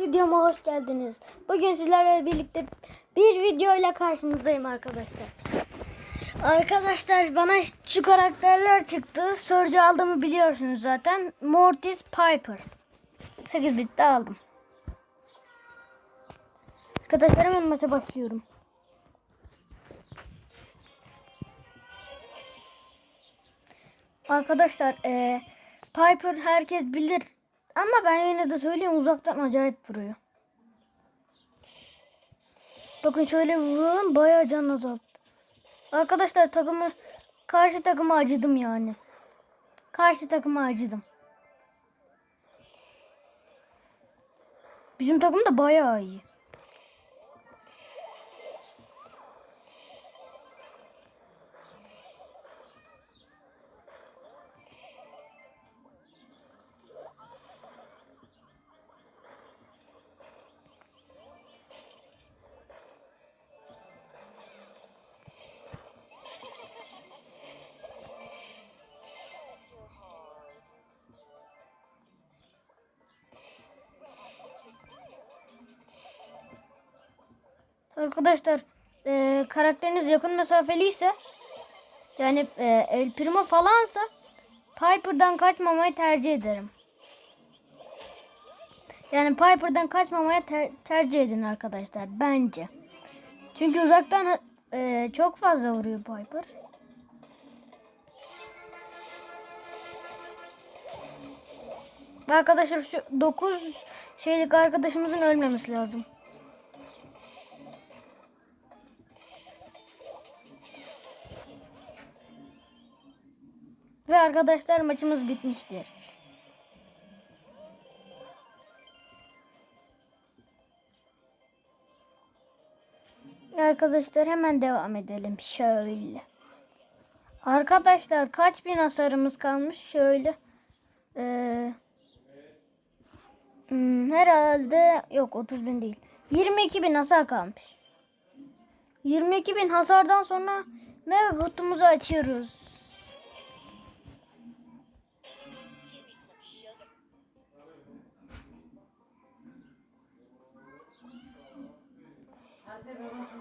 Videoma hoş geldiniz. Bugün sizlerle birlikte bir video ile karşınızdayım arkadaşlar. Arkadaşlar bana şu karakterler çıktı. Surge aldığımı biliyorsunuz zaten. Mortis Piper. 8 bitte aldım. Arkadaşlar hemen maça başlıyorum. Arkadaşlar eee, Piper herkes bilir ama ben yine de söyleyeyim uzaktan acayip vuruyor. Bakın şöyle vuruyorum bayağı can azalttı. Arkadaşlar takımı karşı takıma acıdım yani. Karşı takıma acıdım. Bizim takım da bayağı iyi. Arkadaşlar e, karakteriniz yakın mesafeli ise yani e, El Primo falansa Piper'dan kaçmamayı tercih ederim. Yani Piper'dan kaçmamaya ter- tercih edin arkadaşlar bence. Çünkü uzaktan e, çok fazla vuruyor Piper. Arkadaşlar şu 9 şeylik arkadaşımızın ölmemesi lazım. Ve arkadaşlar maçımız bitmiştir. Arkadaşlar hemen devam edelim şöyle. Arkadaşlar kaç bin hasarımız kalmış şöyle. Ee, hmm, herhalde yok 30 bin değil. 22 bin hasar kalmış. 22 bin hasardan sonra mega kutumuzu açıyoruz. Anne baba.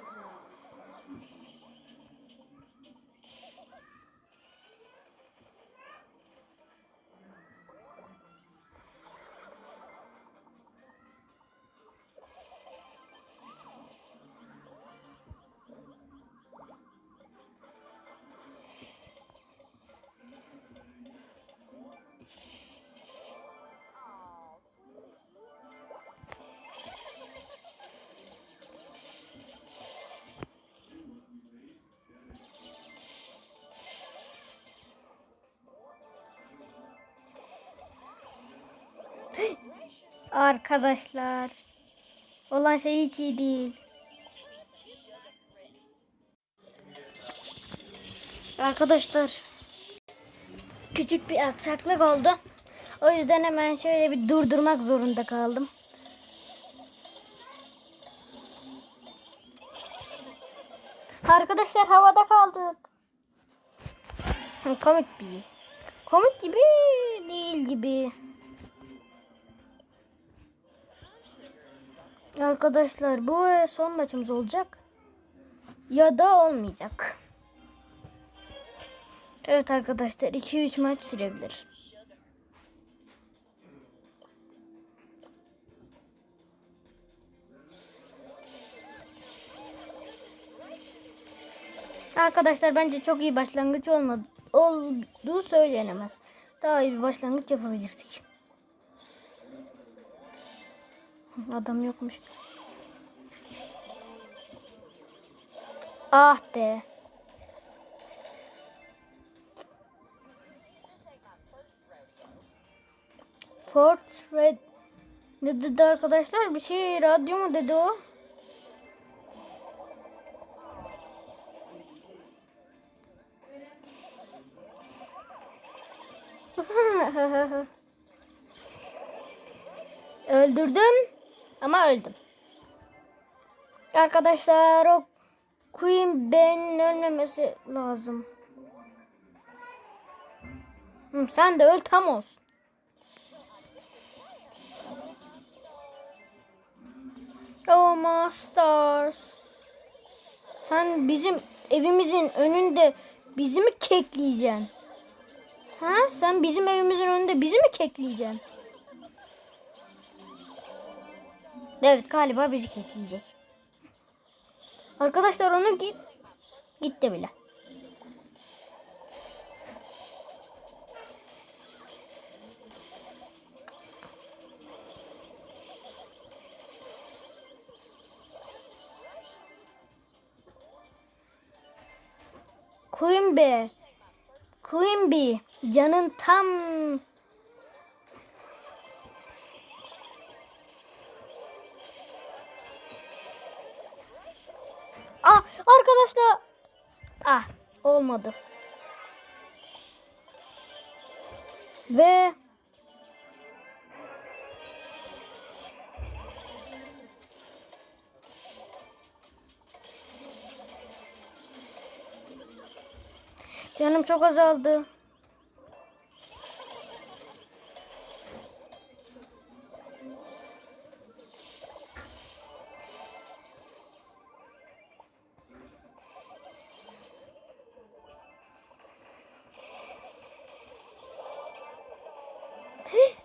Arkadaşlar. Olan şey hiç iyi değil. Arkadaşlar. Küçük bir aksaklık oldu. O yüzden hemen şöyle bir durdurmak zorunda kaldım. Arkadaşlar havada kaldık. Komik bir. Komik gibi değil gibi. Arkadaşlar bu son maçımız olacak. Ya da olmayacak. Evet arkadaşlar 2-3 maç sürebilir. Arkadaşlar bence çok iyi başlangıç olmadı olduğu söylenemez. Daha iyi bir başlangıç yapabilirdik. Adam yokmuş. Ah be. Fort Red ne dedi arkadaşlar? Bir şey radyo mu dedi o? Öldürdüm ama öldüm. Arkadaşlar o Queen Ben'in ölmemesi lazım. Hı, sen de öl tam olsun. Masters. Sen bizim evimizin önünde bizi mi kekleyeceksin? Ha? Sen bizim evimizin önünde bizi mi kekleyeceksin? Evet galiba bizi kekleyecek. Arkadaşlar onu git gitti bile. Quimby. Quimby. Canın tam arkadaşlar. Ah olmadı. Ve Canım çok azaldı.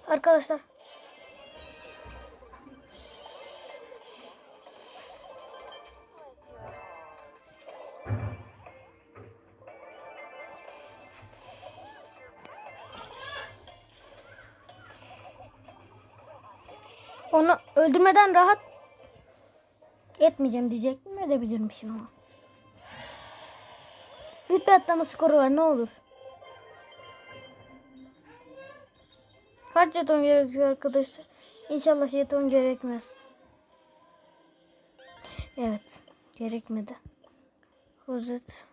Arkadaşlar. Onu öldürmeden rahat etmeyeceğim diyecektim. Edebilirmişim ama. Rütbe atlama skoru var ne olur. Kaç jeton gerekiyor arkadaşlar? İnşallah jeton gerekmez. Evet. Gerekmedi. Rozet.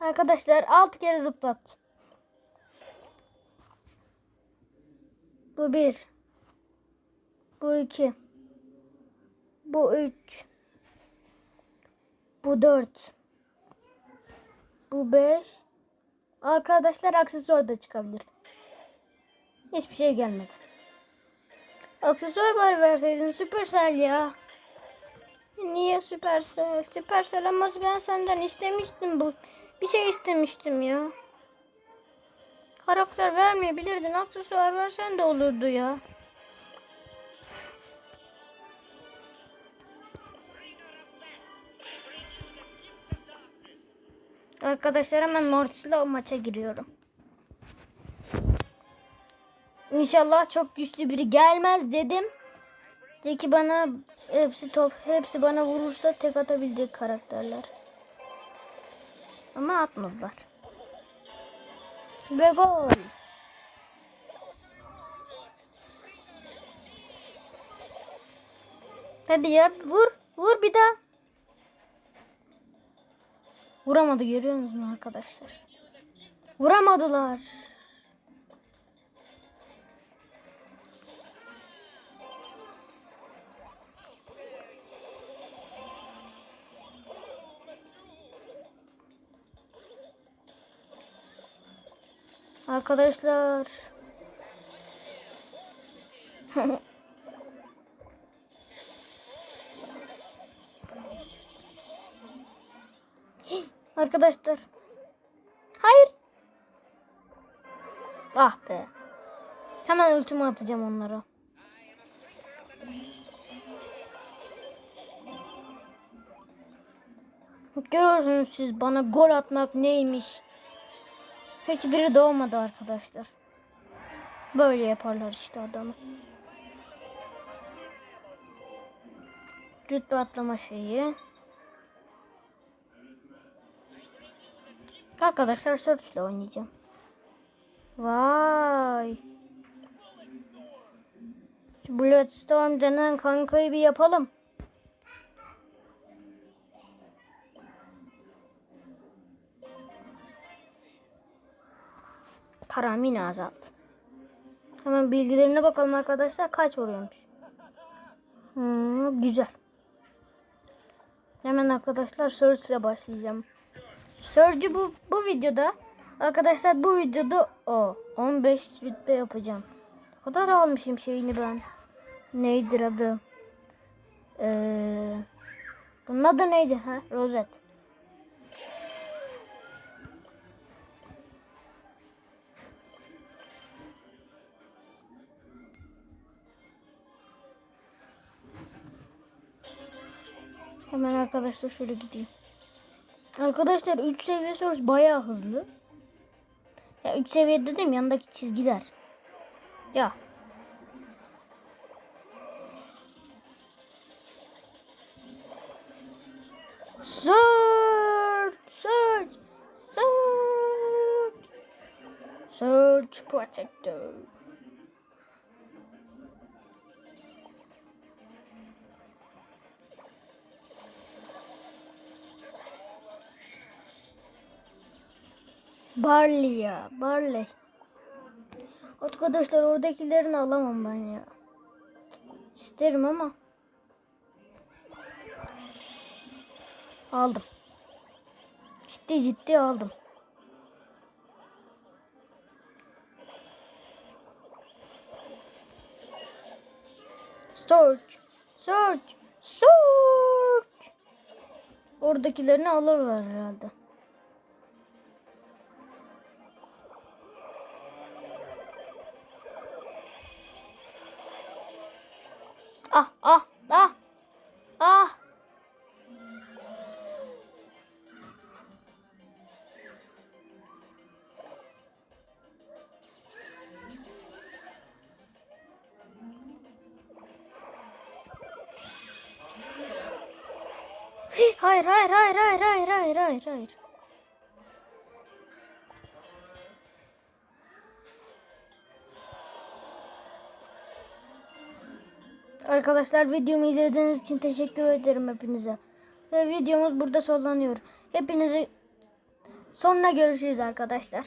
Arkadaşlar 6 kere zıplat. Bu bir. Bu iki. Bu üç. Bu dört. Bu beş. Arkadaşlar aksesuar da çıkabilir. Hiçbir şey gelmedi. Aksesuar bari verseydin Supercell ya. Niye Supercell? Supercell ama ben senden istemiştim bu. Bir şey istemiştim ya. Karakter vermeyebilirdin. Aksesuar versen de olurdu ya. Arkadaşlar hemen Mortis'le o maça giriyorum. İnşallah çok güçlü biri gelmez dedim. De ki bana hepsi top hepsi bana vurursa tek atabilecek karakterler. Ama atmadılar. Ve gol. Hadi ya vur vur bir daha. Vuramadı görüyor musunuz arkadaşlar? Vuramadılar. Arkadaşlar. Arkadaşlar. Hayır. Ah be. Hemen ultimi atacağım onlara. Görüyorsunuz siz bana gol atmak neymiş. Hiçbiri doğmadı arkadaşlar. Böyle yaparlar işte adamı. Rütbe atlama şeyi. Arkadaşlar Search ile oynayacağım. Vay. Bloodstorm denen kankayı bir yapalım. Param yine azaldı. Hemen bilgilerine bakalım arkadaşlar. Kaç vuruyormuş. Hmm, güzel. Hemen arkadaşlar Search ile başlayacağım. Surge'ü bu, bu videoda arkadaşlar bu videoda o 15 rütbe yapacağım. Ne kadar almışım şeyini ben. Neydir adı? Ee, bunun adı neydi? Ha? Rozet. Hemen arkadaşlar şöyle gideyim. Arkadaşlar 3 seviye sorusu bayağı hızlı. Ya 3 seviye dedim yanındaki çizgiler. Ya. Search, search, search. Search protector. Barley ya. Barley. Arkadaşlar oradakilerini alamam ben ya. İsterim ama. Aldım. Ciddi ciddi aldım. Search. Search. Search. Oradakilerini alırlar herhalde. Ah ah ah. Ah. Hayır hayır hayır hayır hayır hayır hayır hayır. Arkadaşlar videomu izlediğiniz için teşekkür ederim hepinize. Ve videomuz burada sonlanıyor. Hepinizi sonra görüşürüz arkadaşlar.